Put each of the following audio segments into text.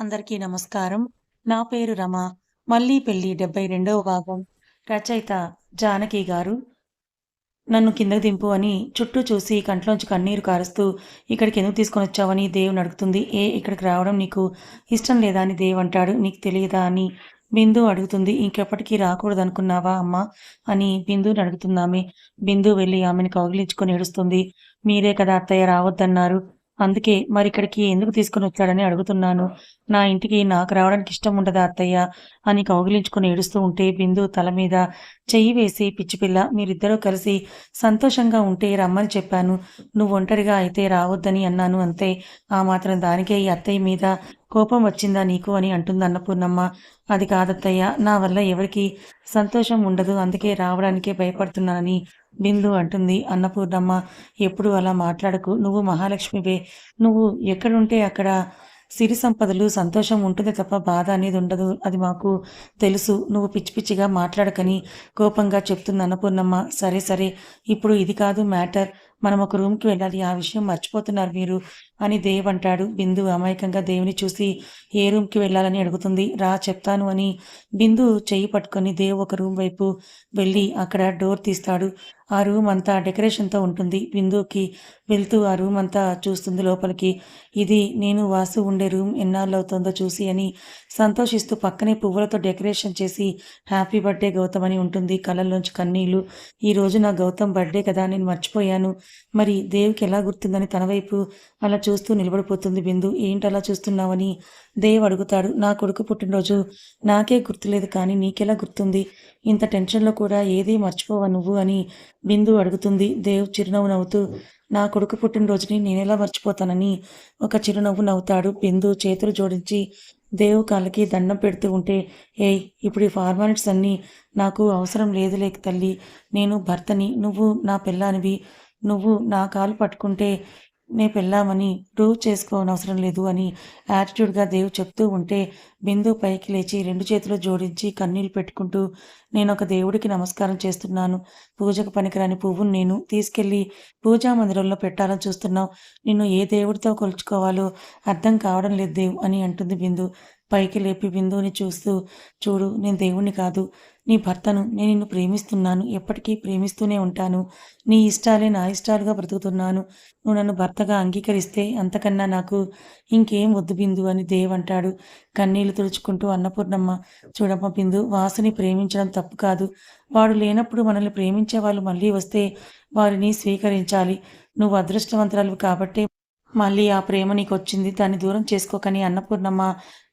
అందరికీ నమస్కారం. నా పేరు రమ. మళ్ళీ పెళ్ళి డెబ్బై రెండవ భాగం. రచయిత జానకి గారు. నన్ను కిందకు దింపు అని చుట్టూ చూసి కంట్లోంచి కన్నీరు కారుస్తూ ఇక్కడికి ఎందుకు తీసుకొని వచ్చావని దేవుని అడుగుతుంది. ఏ ఇక్కడికి రావడం నీకు ఇష్టం లేదా అని దేవ్ అంటాడు. నీకు తెలియదా అని బిందు అడుగుతుంది. ఇంకెప్పటికీ రాకూడదు అనుకున్నావా అమ్మా అని బిందుని అడుగుతుందామె బిందు వెళ్ళి ఆమెను కౌగిలించుకొని ఏడుస్తుంది. మీరే కదా అత్తయ్య రావద్దన్నారు. అందుకే మరి ఇక్కడికి ఎందుకు తీసుకుని వచ్చాడని అడుగుతున్నాను. నా ఇంటికి నాకు రావడానికి ఇష్టం ఉండదా అత్తయ్య? అని కౌగిలించుకుని ఏడుస్తూ ఉంటే బిందు తల మీద చెయ్యి వేసి పిచ్చిపిల్ల మీరిద్దరూ కలిసి సంతోషంగా ఉంటే రమ్మని చెప్పాను. నువ్వు ఒంటరిగా అయితే రావద్దని అన్నాను అంతే. ఆ మాత్రం దానికే ఈ అత్తయ్య మీద కోపం వచ్చిందా నీకు అని అంటుంది అన్నపూర్ణమ్మ అది కాదత్తయ్య నా వల్ల ఎవరికి సంతోషం ఉండదు. అందుకే రావడానికే భయపడుతున్నానని బిందు అంటుంది. అన్నపూర్ణమ్మ ఎప్పుడు అలా మాట్లాడకు? నువ్వు మహాలక్ష్మివే. నువ్వు ఎక్కడుంటే అక్కడ సిరి సంపదలు సంతోషం ఉంటుంది తప్ప బాధ అనేది ఉండదు. అది మాకు తెలుసు. నువ్వు పిచ్చి పిచ్చిగా మాట్లాడకని కోపంగా చెప్తుంది అన్నపూర్ణమ్మ. సరే సరే. ఇప్పుడు ఇది కాదు మ్యాటర్. మనం ఒక రూమ్కి వెళ్ళాలి. ఆ విషయం మర్చిపోతున్నారు మీరు. అని దేవ్ అంటాడు. బిందు అమాయకంగా దేవుని చూసి ఏ రూమ్కి వెళ్ళాలని అడుగుతుంది. రా చెప్తాను అని బిందు చెయ్యి పట్టుకొని దేవ్ ఒక రూమ్ వైపు వెళ్ళి అక్కడ డోర్ తీస్తాడు. ఆ రూమ్ అంతా డెకరేషన్తో ఉంటుంది. బిందుకి వెళ్తూ ఆ రూమ్ అంతా చూస్తుంది లోపలికి. ఇది నేను వాసు ఉండే రూమ్ ఎన్నాళ్ళు అవుతుందో చూసి అని సంతోషిస్తూ పక్కనే పువ్వులతో డెకరేషన్ చేసి హ్యాపీ బర్త్డే గౌతమ్ అని ఉంటుంది. కళ్ళల్లోంచి కన్నీళ్ళు ఈ రోజు నా గౌతమ్ బర్త్డే కదా నేను మర్చిపోయాను. మరి దేవుకి ఎలా గుర్తుందని తన వైపు అలా చూస్తూ నిలబడిపోతుంది బిందు. ఏంటలా చూస్తున్నావని దేవ్ అడుగుతాడు. నా కొడుకు పుట్టినరోజు నాకే గుర్తులేదు కానీ నీకెలా గుర్తుంది? ఇంత టెన్షన్లో కూడా ఏదీ మర్చిపోవా నువ్వు అని బిందు అడుగుతుంది. దేవ్ చిరునవ్వు నవ్వుతూ నా కొడుకు పుట్టినరోజుని నేనెలా మర్చిపోతానని ఒక చిరునవ్వు నవ్వుతాడు బిందు. చేతులు జోడించి దేవు కాళ్ళకి దండం పెడుతూ ఉంటే ఏయ్ ఇప్పుడు ఈ ఫార్మాలిటీస్ అన్నీ నాకు అవసరం లేదు లేక తల్లి. నేను భర్తని నువ్వు నా పిల్లానివి నువ్వు నా కాలు పట్టుకుంటే నే పెళ్ళామని ప్రూవ్ చేసుకోనవసరం లేదు అని యాటిట్యూడ్గా దేవు చెప్తూ ఉంటే బిందు పైకి లేచి రెండు చేతులు జోడించి కన్నీళ్ళు పెట్టుకుంటూ నేను ఒక దేవుడికి నమస్కారం చేస్తున్నాను. పూజకు పనికిరాని పువ్వును నేను తీసుకెళ్ళి పూజా మందిరంలో పెట్టాలని చూస్తున్నావు. నిన్ను ఏ దేవుడితో కొలుచుకోవాలో అర్థం కావడం లేదు దేవు అని అంటుంది బిందు. పైకి లేపి బిందువుని చూస్తూ చూడు నేను దేవుణ్ణి కాదు. నీ భర్తను నేను నిన్ను ప్రేమిస్తున్నాను. ఎప్పటికీ ప్రేమిస్తూనే ఉంటాను. నీ ఇష్టాలే నా ఇష్టాలుగా బ్రతుకుతున్నాను. నువ్వు నన్ను భర్తగా అంగీకరిస్తే అంతకన్నా నాకు ఇంకేం వద్దు బిందు అని దేవ్ అంటాడు. కన్నీళ్ళు తుడుచుకుంటూ అన్నపూర్ణమ్మ చూడమ్మ బిందు వాసుని ప్రేమించడం తప్పు కాదు. వాడు లేనప్పుడు మనల్ని ప్రేమించే వాళ్ళు మళ్ళీ వస్తే వారిని స్వీకరించాలి. నువ్వు అదృష్టవంతురాలు కాబట్టే మళ్ళీ ఆ ప్రేమ నీకు వచ్చింది దాన్ని దూరం చేసుకోకని అన్నపూర్ణమ్మ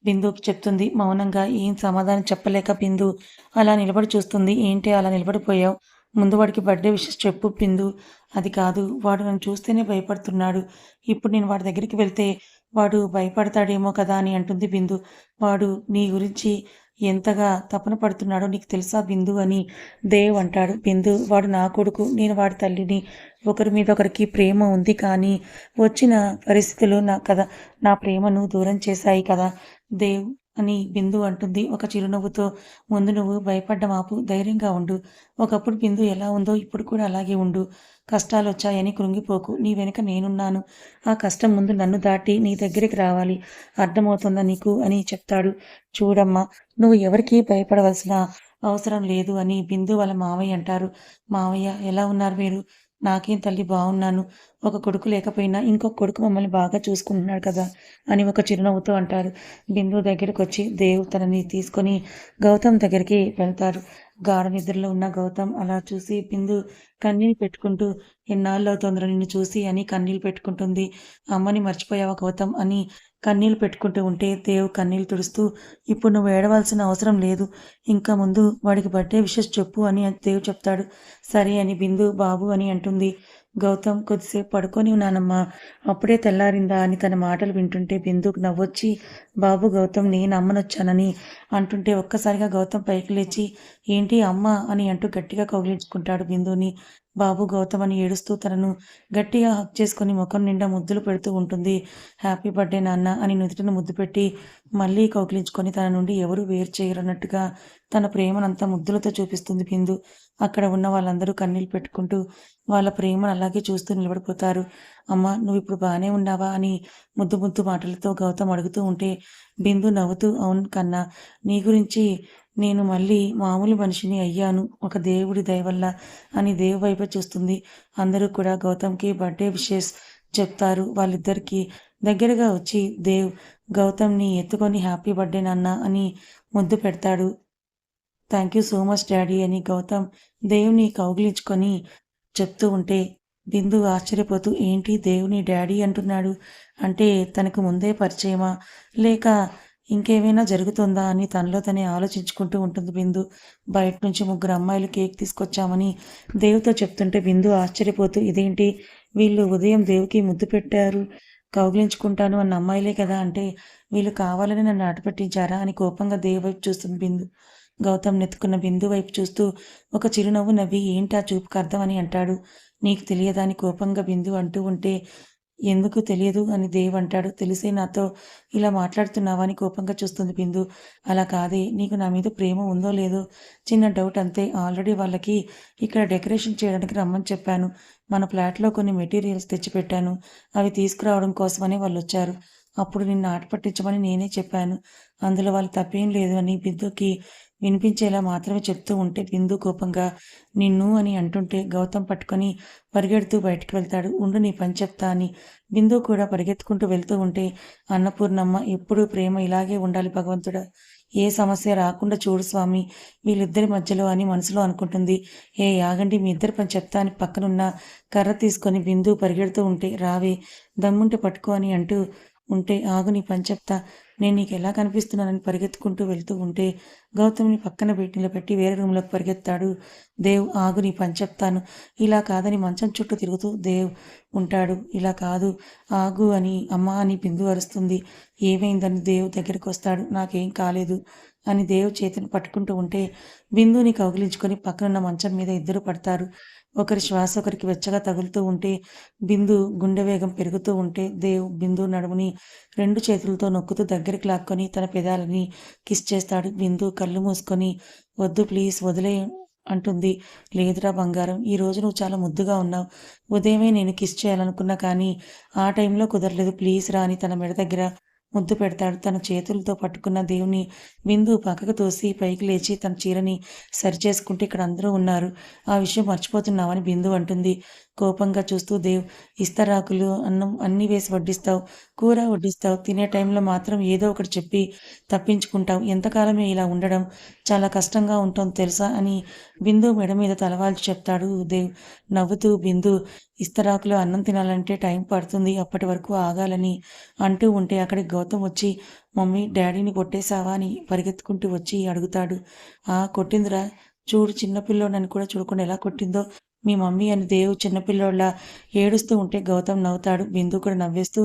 బిందుకి చెప్తుంది. మౌనంగా ఏం సమాధానం చెప్పలేక బిందు అలా నిలబడి చూస్తుంది. ఏంటి అలా నిలబడిపోయావు? ముందు వాడికి బర్త్డే విషెస్ చెప్పు బిందు. అది కాదు వాడు నన్ను చూస్తేనే భయపడుతున్నాడు. ఇప్పుడు నేను వాడి దగ్గరికి వెళ్తే వాడు భయపడతాడేమో కదా అని అంటుంది బిందు. వాడు నీ గురించి ఎంతగా తపన పడుతున్నాడో నీకు తెలుసా బిందు అని దేవ్ అంటాడు. బిందు వాడు నా కొడుకు నేను వాడి తల్లిని. ఒకరి మీద ఒకరికి ప్రేమ ఉంది కానీ వచ్చిన పరిస్థితులు నా కదా నా ప్రేమను దూరం చేశాయి కదా. దేవ్ అని బిందు అంటుంది. ఒక చిరునవ్వుతో ముందు నువ్వు భయపడ్డ మాపు ధైర్యంగా ఉండు. ఒకప్పుడు బిందు ఎలా ఉందో ఇప్పుడు కూడా అలాగే ఉండు. కష్టాలు వచ్చాయని కృంగిపోకు. నీ వెనుక నేనున్నాను. ఆ కష్టం ముందు నన్ను దాటి నీ దగ్గరికి రావాలి. అర్థమవుతుందా నీకు? అని చెప్తాడు. చూడమ్మా నువ్వు ఎవరికీ భయపడవలసిన అవసరం లేదు అని బిందు వాళ్ళ మావయ్య అంటారు. మావయ్య ఎలా ఉన్నారు మీరు? నాకేం తల్లి బాగున్నాను ఒక కొడుకు లేకపోయినా ఇంకొక కొడుకు మమ్మల్ని బాగా చూసుకుంటున్నాడు కదా అని ఒక చిరునవ్వుతో అంటారు. బిందు దగ్గరికి వచ్చి దేవు తనని తీసుకొని గౌతమ్ దగ్గరికి వెళ్తారు. గాఢ నిద్రలో ఉన్న గౌతమ్ అలా చూసి బిందు కన్నీళ్ళు పెట్టుకుంటూ ఎన్నాళ్ళు అవుతుందిరా నిన్ను చూసి అని కన్నీళ్ళు పెట్టుకుంటుంది. అమ్మని మర్చిపోయావా గౌతమ్? అని కన్నీళ్ళు పెట్టుకుంటూ ఉంటే దేవ్ కన్నీళ్ళు తుడుస్తూ ఇప్పుడు నువ్వు ఏడవలసిన అవసరం లేదు. ఇంకా ముందు వాడికి బర్త్డే విషెస్ చెప్పు అని దేవ్ చెప్తాడు. సరే అని బిందు బాబు అని అంటుంది. గౌతమ్ కొద్దిసేపు పడుకొని ఉన్నానమ్మా. అప్పుడే తెల్లారిందా అని తన మాటలు వింటుంటే బిందుకు నవ్వొచ్చి బాబు గౌతమ్ నేను అమ్మనొచ్చానని అంటుంటే ఒక్కసారిగా గౌతమ్ పైకి లేచి ఏంటి అమ్మ అని అంటూ గట్టిగా కౌగిలించుకుంటాడు బిందుని. బాబు గౌతమ్ అని ఏడుస్తూ తనను గట్టిగా హక్ చేసుకుని ముఖం నిండా ముద్దులు పెడుతూ ఉంటుంది. హ్యాపీ బర్త్డే నాన్న అని నుదుటిని ముద్దు పెట్టి మళ్ళీ కౌకిలించుకొని తన నుండి ఎవరు వేరు చేయరన్నట్టుగా తన ప్రేమనంతా ముద్దులతో చూపిస్తుంది బిందు అక్కడ ఉన్న వాళ్ళందరూ కన్నీళ్ళు పెట్టుకుంటూ వాళ్ళ ప్రేమను అలాగే చూస్తూ నిలబడిపోతారు. అమ్మ నువ్వు ఇప్పుడు బాగానే ఉన్నావా అని ముద్దు ముద్దు మాటలతో గౌతమ్ అడుగుతూ ఉంటే బిందు నవ్వుతూ అవును కన్నా నీ గురించి నేను మళ్ళీ మామూలు మనిషిని అయ్యాను. ఒక దేవుడి దయవల్ల అని దేవు వైపు చూస్తుంది. అందరూ కూడా గౌతమ్కి బర్త్డే విషెస్ చెప్తారు. వాళ్ళిద్దరికీ దగ్గరగా వచ్చి దేవ్ గౌతమ్ని ఎత్తుకొని హ్యాపీ బర్త్డే నాన్న అని ముద్దు పెడతాడు. Thank you so much daddy అని గౌతమ్ దేవుని కౌగిలించుకొని చెప్తూ ఉంటే బిందు ఆశ్చర్యపోతూ ఏంటి దేవుని డాడీ అంటున్నాడు? అంటే తనకు ముందే పరిచయమా? లేక ఇంకేమైనా జరుగుతుందా అని తనలో తనే ఆలోచించుకుంటూ ఉంటుంది బిందు. బయట నుంచి ముగ్గురు అమ్మాయిలు కేక్ తీసుకొచ్చామని దేవుతో చెప్తుంటే బిందు ఆశ్చర్యపోతూ ఇదేంటి? వీళ్ళు ఉదయం దేవుకి ముద్దు పెట్టారు కౌగిలించుకుంటాను అన్న అమ్మాయిలే కదా అంటే వీళ్ళు కావాలని నన్ను అటపెట్టించారా అని కోపంగా దేవు వైపు చూస్తుంది బిందు. గౌతమ్ నెత్తుకున్న బిందు వైపు చూస్తూ ఒక చిరునవ్వు నవ్వి ఏంటా చూపుకు అర్థం అని అంటాడు. నీకు తెలియదా? అని కోపంగా బిందు అంటూ ఉంటే ఎందుకు తెలియదు అని దేవ్ అంటాడు. తెలిసే నాతో ఇలా మాట్లాడుతున్నావా అని కోపంగా చూస్తుంది బిందు అలా కాదే నీకు నా మీద ప్రేమ ఉందో లేదో? చిన్న డౌట్ అంతే. ఆల్రెడీ వాళ్ళకి ఇక్కడ డెకరేషన్ చేయడానికి రమ్మని చెప్పాను. మన ఫ్లాట్లో కొన్ని మెటీరియల్స్ తెచ్చిపెట్టాను. అవి తీసుకురావడం కోసమని వాళ్ళు వచ్చారు అప్పుడు నిన్ను ఆట పట్టించమని నేనే చెప్పాను. అందులో వాళ్ళు తప్పేం లేదు అని బిందుకి వినిపించేలా మాత్రమే చెప్తూ ఉంటే బిందు కోపంగా నిన్ను అని అంటుంటే గౌతమ్ పట్టుకొని పరిగెడుతూ బయటికి వెళ్తాడు. ఉండు నీ పని చెప్తా అని బిందు కూడా పరిగెత్తుకుంటూ వెళ్తూ ఉంటే అన్నపూర్ణమ్మ ఎప్పుడూ ప్రేమ ఇలాగే ఉండాలి భగవంతుడా? ఏ సమస్య రాకుండా చూడు స్వామి వీళ్ళిద్దరి మధ్యలో అని మనసులో అనుకుంటుంది. ఏ యాగండి మీ ఇద్దరి పని చెప్తా అని పక్కనున్న కర్ర తీసుకొని బిందు పరిగెడుతూ ఉంటే రావే దమ్ముంటే పట్టుకో అని అంటూ ఉంటే ఆగు నీ పని చెప్తా. నేను నీకు ఎలా కనిపిస్తున్నానని పరిగెత్తుకుంటూ వెళ్తూ ఉంటే గౌతమ్ని పక్కన పెట్టి నిలబెట్టి వేరే రూమ్లోకి పరిగెత్తాడు. దేవ్ ఆగు నీ పని చెప్తాను. ఇలా కాదని మంచం చుట్టూ తిరుగుతూ దేవ్ ఉంటాడు. ఇలా కాదు. ఆగు అని అమ్మ అని బిందు అరుస్తుంది. ఏమైందని దేవ్ దగ్గరికి వస్తాడు. నాకేం కాలేదు అని దేవ్ చేతిని పట్టుకుంటూ ఉంటే బిందుని కౌగిలించుకొని పక్కనున్న మంచం మీద ఇద్దరు పడతారు. ఒకరి శ్వాస ఒకరికి వెచ్చగా తగులుతూ ఉంటే బిందు గుండె వేగం పెరుగుతూ ఉంటే దేవ్ బిందు నడుముని రెండు చేతులతో నొక్కుతూ దగ్గరికి లాక్కొని తన పెదాలని కిస్ చేస్తాడు. బిందు కళ్ళు మూసుకొని వద్దు ప్లీజ్ వదిలే అంటుంది. లేదురా బంగారం ఈ రోజు నువ్వు చాలా ముద్దుగా ఉన్నావు. ఉదయమే నేను కిస్ చేయాలనుకున్నా కానీ ఆ టైంలో కుదరలేదు. ప్లీజ్ రా అని తన మెడ దగ్గర ముద్దు పెడతాడు. తన చేతులతో పట్టుకున్న దేవుని బిందు పక్కకు తోసి పైకి లేచి తన చీరని సరిచేసుకుంటే ఇక్కడ అందరూ ఉన్నారు. ఆ విషయం మర్చిపోతున్నావని బిందు అంటుంది. కోపంగా చూస్తూ దేవ్ ఇస్తరాకులు అన్నం అన్నీ వేసి వడ్డిస్తావు కూర వడ్డిస్తావు తినే టైంలో మాత్రం ఏదో ఒకటి చెప్పి తప్పించుకుంటావు. ఎంతకాలమే ఇలా ఉండడం చాలా కష్టంగా ఉంటుంది తెలుసా? అని బిందు మెడ మీద తలవాల్చి చెప్తాడు దేవ్. నవ్వుతూ బిందు ఇస్తరాకులో అన్నం తినాలంటే టైం పడుతుంది. అప్పటి వరకు ఆగాలని అంటూ ఉంటే అక్కడికి గౌతమ్ వచ్చి మమ్మీ డాడీని కొట్టేశావా? అని పరిగెత్తుకుంటూ వచ్చి అడుగుతాడు. ఆ కొట్టిందిరా. చూడు చిన్నపిల్లోడని కూడా చూడకుండా ఎలా కొట్టిందో మీ మమ్మీ అని దేవు చిన్నపిల్లోళ్ళ ఏడుస్తూ ఉంటే గౌతమ్ నవ్వుతాడు. బిందు కూడా నవ్వేస్తూ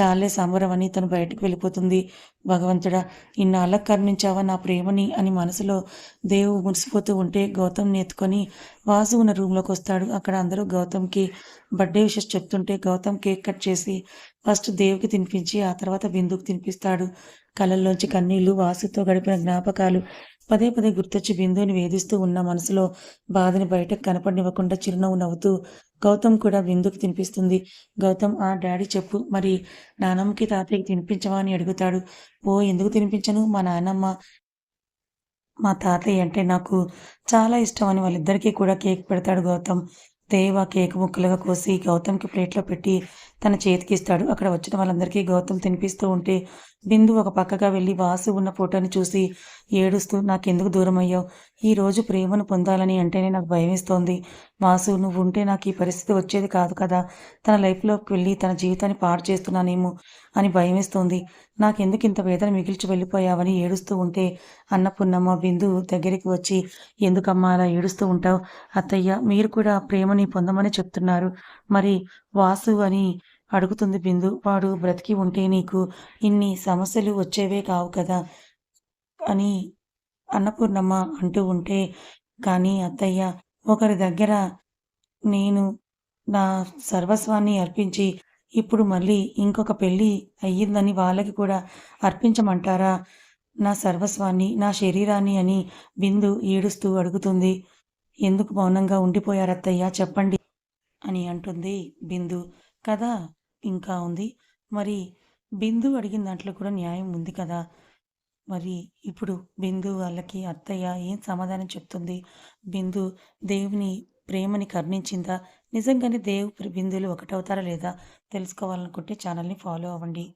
చాలే సంబరం అని తను బయటకు వెళ్ళిపోతుంది. భగవంతుడా ఇన్నాళ్ళకు కర్ణించావా నా ప్రేమని అని మనసులో దేవు మురిసిపోతూ ఉంటే గౌతమ్ ఎత్తుకొని వాసు ఉన్న రూమ్లోకి వస్తాడు. అక్కడ అందరూ గౌతమ్కి బర్త్డే విషెస్ చెప్తుంటే గౌతమ్ కేక్ కట్ చేసి ఫస్ట్ దేవుకి తినిపించి ఆ తర్వాత బిందుకు తినిపిస్తాడు. కళ్ళల్లోంచి కన్నీళ్ళు వాసుతో గడిపిన జ్ఞాపకాలు పదే పదే గుర్తొచ్చి బిందుని వేధిస్తూ ఉన్న మనసులో బాధని బయటకు కనపడినివ్వకుండా చిరునవ్వు నవ్వుతూ గౌతమ్ కూడా బిందుకు తినిపిస్తుంది. గౌతమ్ ఆ డాడీ చెప్పు. మరి నానమ్మకి తాతయ్యకి తినిపించవా? అని అడుగుతాడు. ఓ ఎందుకు తినిపించను? మా నానమ్మ మా తాతయ్య అంటే నాకు చాలా ఇష్టం అని వాళ్ళిద్దరికీ కూడా కేక్ పెడతాడు గౌతమ్. దేవ కేక్ ముక్కలుగా కోసి గౌతమ్కి ప్లేట్లో పెట్టి తన చేతికి ఇస్తాడు. అక్కడ వచ్చిన వాళ్ళందరికీ గౌతమ్ తినిపిస్తూ ఉంటే బిందు ఒక పక్కగా వెళ్ళి వాసు ఉన్న ఫోటోని చూసి ఏడుస్తూ నాకెందుకు దూరం అయ్యావు? ఈ రోజు ప్రేమను పొందాలని అంటేనే నాకు భయమేస్తోంది వాసు నువ్వు ఉంటే నాకు ఈ పరిస్థితి వచ్చేది కాదు కదా. తన లైఫ్లోకి వెళ్ళి తన జీవితాన్ని పాడు చేస్తున్నానేమో అని భయమేస్తోంది నాకెందుకు ఇంత వేదన మిగిల్చి వెళ్ళిపోయావని ఏడుస్తూ ఉంటే అన్నపూర్ణమ్మ బిందు దగ్గరికి వచ్చి ఎందుకమ్మా అలా ఏడుస్తూ ఉంటావు? అత్తయ్య మీరు కూడా ప్రేమని పొందమని చెప్తున్నారు. మరి వాసు అని అడుగుతుంది బిందు. వాడు బ్రతికి ఉంటే నీకు ఇన్ని సమస్యలు వచ్చేవే కావు కదా అని అన్నపూర్ణమ్మ అంటూ ఉంటే కానీ అత్తయ్య ఒకరి దగ్గర నేను నా సర్వస్వాన్ని అర్పించి ఇప్పుడు మళ్ళీ ఇంకొక పెళ్ళి అయ్యిందని వాళ్ళకి కూడా అర్పించమంటారా? నా సర్వస్వాన్ని నా శరీరాన్ని అని బిందు ఏడుస్తూ అడుగుతుంది. ఎందుకు మౌనంగా ఉండిపోయారు అత్తయ్య చెప్పండి అని అంటుంది బిందు. కదా ఇంకా ఉంది. మరి బిందు అడిగిన దాంట్లో కూడా న్యాయం ఉంది కదా? మరి ఇప్పుడు బిందు వాళ్ళకి అత్తయ్య ఏం సమాధానం చెప్తుంది? బిందు దేవుని ప్రేమని కర్ణించిందా? నిజంగానే దేవు బిందులు ఒకటవుతారా లేదా? తెలుసుకోవాలనుకుంటే ఛానల్ని ఫాలో అవ్వండి.